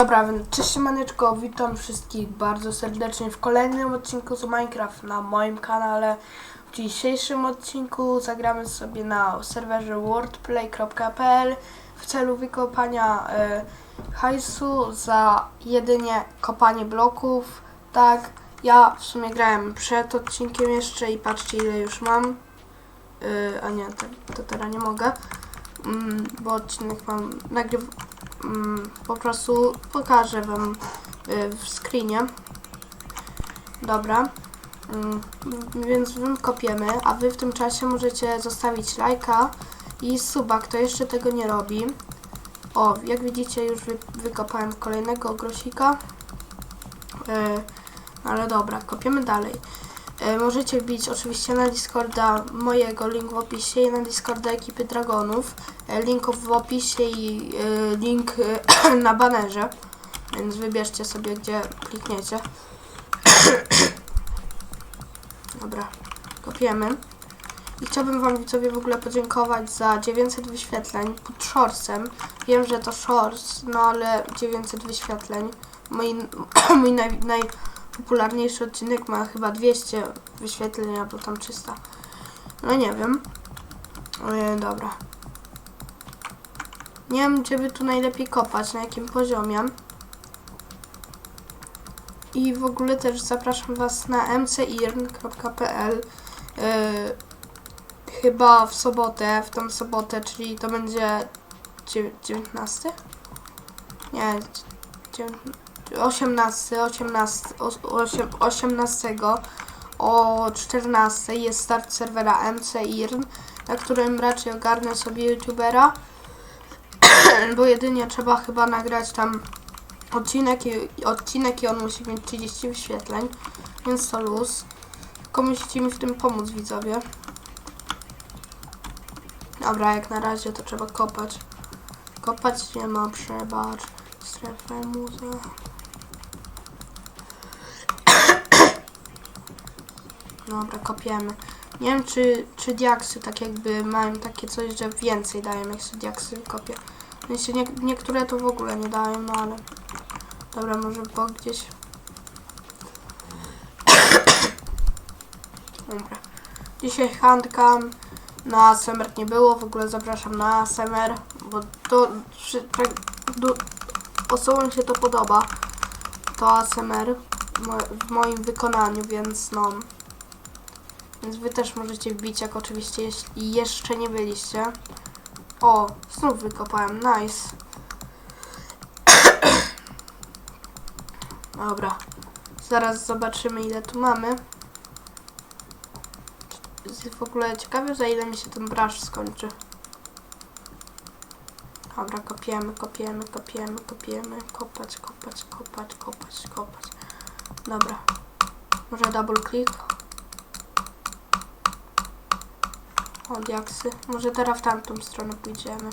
Dobra, cześć maneczko, witam wszystkich bardzo serdecznie w kolejnym odcinku z Minecraft na moim kanale. W dzisiejszym odcinku zagramy sobie na serwerze wordplay.pl w celu wykopania e, hajsu za jedynie kopanie bloków. Tak, ja w sumie grałem przed odcinkiem jeszcze i patrzcie ile już mam. E, a nie, to, to teraz nie mogę, mm, bo odcinek mam nagryw mm, po prostu pokażę wam y, w screenie. Dobra. Mm, więc wykopiemy, a wy w tym czasie możecie zostawić lajka i suba, kto jeszcze tego nie robi. O, jak widzicie już wy, wykopałem kolejnego grosika. Y, ale dobra, kopiemy dalej. Y, możecie wbić oczywiście na Discorda mojego, link w opisie i na Discorda ekipy Dragonów. E, Linków w opisie i e, link e, na banerze. Więc wybierzcie sobie, gdzie klikniecie. Dobra, kopiemy. I chciałbym Wam widzowie w ogóle podziękować za 900 wyświetleń pod shortsem. Wiem, że to shorts, no ale 900 wyświetleń. Mój, mój naj, najpopularniejszy odcinek ma chyba 200 wyświetleń, albo tam 300. No nie wiem. E, dobra. Nie wiem, gdzie by tu najlepiej kopać, na jakim poziomie. I w ogóle też zapraszam Was na mcirn.pl yy, Chyba w sobotę, w tą sobotę, czyli to będzie dziew- 19? Nie, dziew- 18, 18, os- osiem- 18 o 14 jest start serwera mcirn, na którym raczej ogarnę sobie youtubera bo jedynie trzeba chyba nagrać tam odcinek i, odcinek i on musi mieć 30 wyświetleń, więc to luz. Tylko musicie mi w tym pomóc widzowie. Dobra, jak na razie to trzeba kopać. Kopać nie ma, przebacz. Strefę muza. Dobra, kopiemy. Nie wiem, czy, czy diaksy tak jakby mają takie coś, że więcej dają, jak się diaksy. W sensie nie, niektóre to w ogóle nie dają, no ale... Dobra, może bo gdzieś... Dobra. Dzisiaj handcam na ASMR nie było, w ogóle zapraszam na ASMR, bo to... przy- tak, du- osobom się to podoba, to ASMR w moim wykonaniu, więc no... Więc wy też możecie wbić, jak oczywiście jeśli jeszcze nie byliście. O, znów wykopałem, nice. Dobra, zaraz zobaczymy ile tu mamy. W ogóle ciekawe, za ile mi się ten brasz skończy. Dobra, kopiemy, kopiemy, kopiemy, kopiemy, kopać, kopać, kopać, kopać, kopać. Dobra, może double click. O, diaksy. Może teraz w tamtą stronę pójdziemy.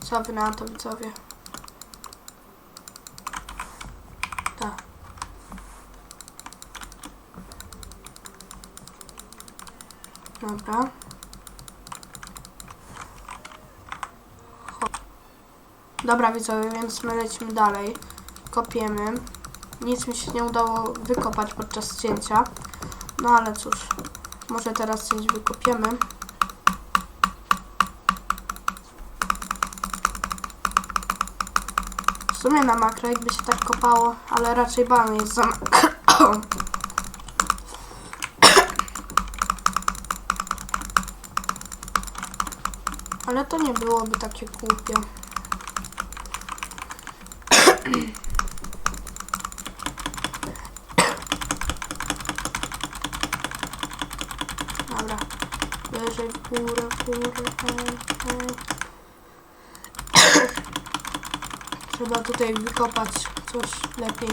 Co wy na to, widzowie? Tak. Dobra. Dobra, widzowie, więc my lecimy dalej. Kopiemy. Nic mi się nie udało wykopać podczas cięcia. No ale cóż. Może teraz coś wykopiemy. W sumie na makro jakby się tak kopało, ale raczej bany jest za makro. Ale to nie byłoby takie głupie. Dobra. Wyżej w górę, w górę, ej, ej. Trzeba tutaj wykopać coś lepiej.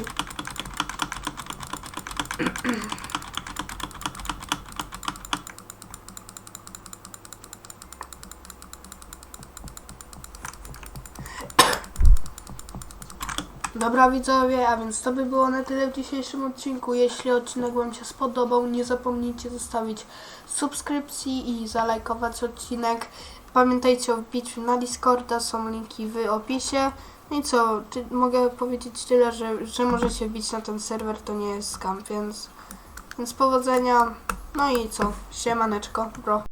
Dobra widzowie, a więc to by było na tyle w dzisiejszym odcinku. Jeśli odcinek Wam się spodobał, nie zapomnijcie zostawić subskrypcji i zalajkować odcinek. Pamiętajcie o wbiciu na Discorda, są linki w opisie. I co, ty, mogę powiedzieć tyle, że, że możecie wbić na ten serwer, to nie jest scam, więc, więc powodzenia. No i co, siemaneczko, bro.